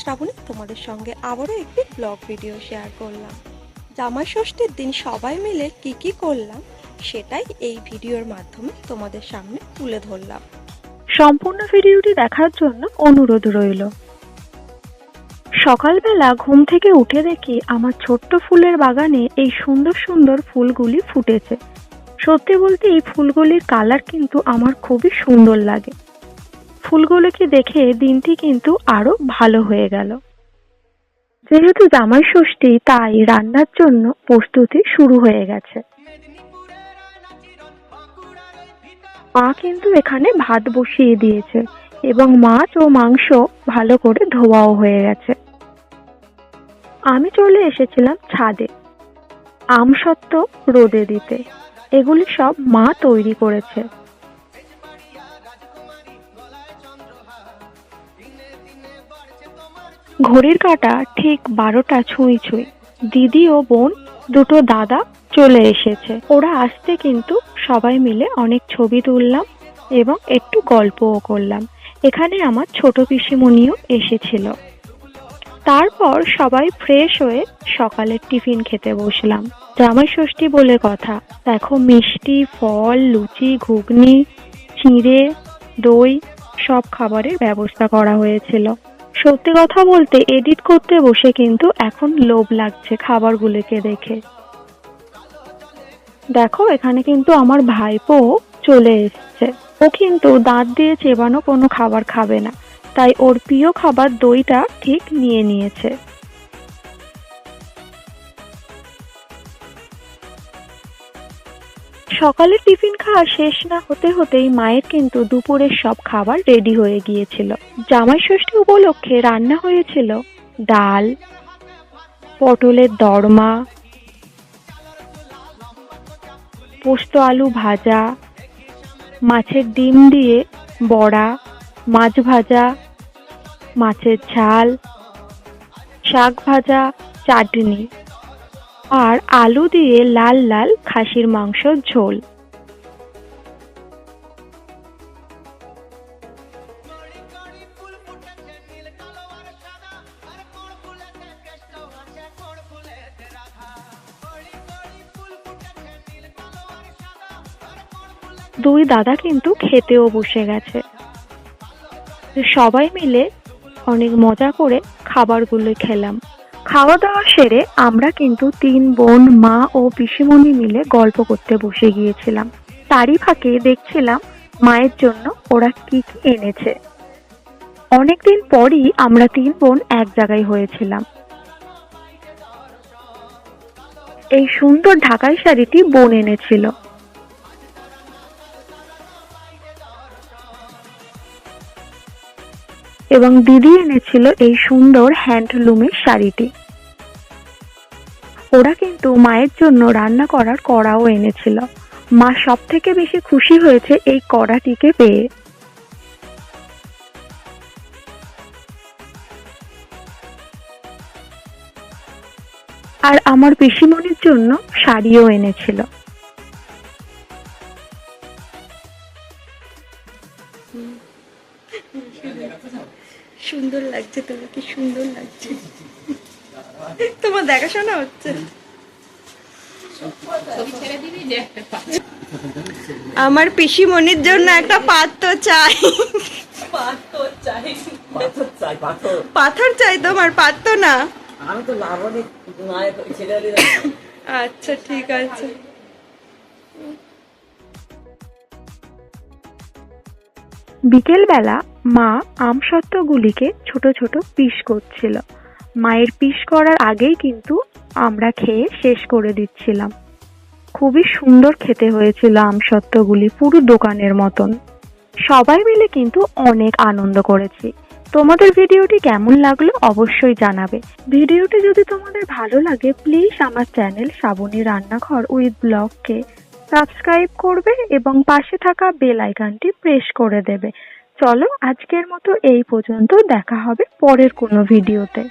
শ্রাবণী, তোমাদের সঙ্গে আবারও একটি ব্লগ ভিডিও শেয়ার করলাম। জামাই ষষ্ঠীর দিন সবাই মিলে কি কি করলাম, সেটাই এই ভিডিওর মাধ্যমে তোমাদের সামনে তুলে ধরলাম। সম্পূর্ণ ভিডিওটি দেখার জন্য অনুরোধ রইল। সকালবেলা ঘুম থেকে উঠে দেখি আমার ছোট্ট ফুলের বাগানে এই সুন্দর সুন্দর ফুলগুলি ফুটেছে। সত্যি বলতে এই ফুলগুলির কালার কিন্তু আমার খুবই সুন্দর লাগে। ফুলগুলোকে দেখে দিনটি কিন্তু আরও ভালো হয়ে গেল। যেহেতু জামাই ষষ্ঠী, তাই রান্নার জন্য প্রস্তুতি শুরু হয়ে গেছে। মা কিন্তু এখানে ভাত বসিয়ে দিয়েছে এবং মাছ ও মাংস ভালো করে ধোয়াও হয়ে গেছে। আমি চলে এসেছিলাম ছাদে আমসত্ত্ব রোদে দিতে। এগুলি সব মা তৈরি করেছে। ঘড়ির কাঁটা ঠিক বারোটা ছুঁই ছুঁই। দিদি ও বোন, দুটো দাদা চলে এসেছে। ওরা আসতে কিন্তু সবাই মিলে অনেক ছবি তুললাম এবং একটু গল্পও করলাম। এখানে আমার ছোট পিসিমণিও এসেছিল। তারপর সবাই ফ্রেশ হয়ে সকালের টিফিন খেতে বসলাম। জামাই ষষ্ঠী বলে কথা, দেখো মিষ্টি, ফল, লুচি, ঘুগনি, চিঁড়ে, দই সব খাবারের ব্যবস্থা করা হয়েছিল। সত্যি কথা বলতে এডিট করতে বসে কিন্তু এখন লোভ লাগছে খাবারগুলোকে দেখে। দেখো, এখানে কিন্তু আমার ভাইপো চলে এসছে। ও কিন্তু দাঁত দিয়ে চেবানো কোনো খাবার খাবে না। তাই ওর প্রিয় খাবার দইটা ঠিক নিয়ে নিয়েছে। সকালে টিফিন খাওয়া শেষ না হতে হতেই মায়ের কিন্তু দুপুরের সব খাবার রেডি হয়ে গিয়েছিল। জামাই ষষ্ঠী উপলক্ষে রান্না হয়েছিল ডাল, পটলের দরমা, পোস্ত আলু ভাজা, মাছের ডিম দিয়ে বড়া, মাছ ভাজা, মাছের ঝাল, শাক ভাজা, চাটনি। আর আলু দিয়ে লাল লাল খাসির মাংসর ঝোল। দুই দাদা কিন্তু খেতেও বসে গেছে। সবাই মিলে অনেক মজা করে খাবারগুলো খেলাম। খাওয়া দাওয়া সেরে আমরা কিন্তু তিন বোন, মা ও পিসিমণি মিলে গল্প করতে বসে গিয়েছিলাম। তারই ফাঁকে দেখছিলাম মায়ের জন্য ওরা কি কি এনেছে। অনেকদিন পরই আমরা তিন বোন এক জায়গায় হয়েছিলাম। এই সুন্দর ঢাকাই শাড়িটি বোন এনেছিল। এবং দিদি এনেছিল এই সুন্দর হ্যান্ডলুমের শাড়িটি। ওরা কিন্তু মায়ের জন্য রান্না করার কড়াও এনেছিল। মা সব থেকে বেশি খুশি হয়েছে এই কড়াটিকে পেয়ে। আর আমার পিসিমণির জন্য শাড়িও এনেছিল। সুন্দর লাগছে তোমার, কি সুন্দর লাগছে। তোমার দেখাশোনা হচ্ছে? আমার পিসিমণির জন্য একটা পাত্র চাই। পাথর চাই। পাথর পাথর। তোমার পাত্র না? আচ্ছা ঠিক আছে। বিকেলবেলা মা আমসত্ত্বগুলিকে ছোট ছোট পিস করছিল। মায়ের পিস করার আগেই কিন্তু আমরা খেয়ে শেষ করে দিচ্ছিলাম। খুবই সুন্দর খেতে হয়েছিল আমসত্ত্বগুলি পুরো দোকানের মতন। সবাই মিলে কিন্তু অনেক আনন্দ করেছি। তোমাদের ভিডিওটি কেমন লাগল অবশ্যই জানাবে। ভিডিওটি যদি তোমাদের ভালো লাগে প্লিজ আমার চ্যানেল শ্রাবণী রান্নাঘর উইথ ব্লগকে সাবস্ক্রাইব করবে এবং পাশে থাকা বেল আইকনটি প্রেস করে দেবে। চলো আজকের মতো এই পর্যন্ত, দেখা হবে পরের কোনো ভিডিওতে